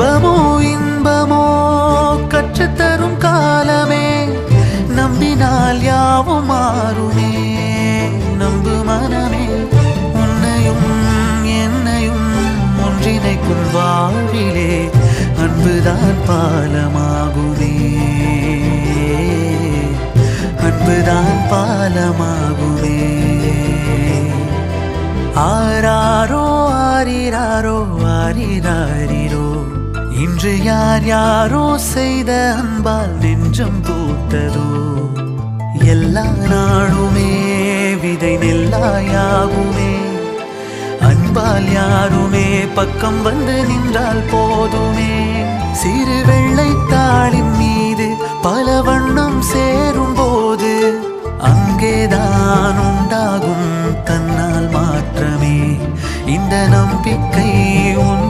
இன்பமோ இன்பமோ கற்றுத்தரும் காலமே நம்பினால் யாவும் மாறுமே. நம்பு மனமே உன்னையும் என்னையும் ஒன்றிணைக்கும் வாழ்விலே அன்புதான் பாலமாகுமே. அன்புதான் பாலமாகுமே. ஆராரோ ஆரிராரோ ஆரிராரிரோ இன்று யார் யாரோ செய்த அன்பால் நெஞ்சம் பூத்ததோ எல்லா நாளுமே விதை நெல்லாயாகுமே. அன்பால் யாருமே பக்கம் வந்து நின்றால் போதுமே. சிறு வெள்ளைத்தாளின் மீது பல வண்ணம் சேரும் போது அங்கேதான் உண்டாகும் தன்னால் மாற்றமே. இந்த நம்பிக்கை உன்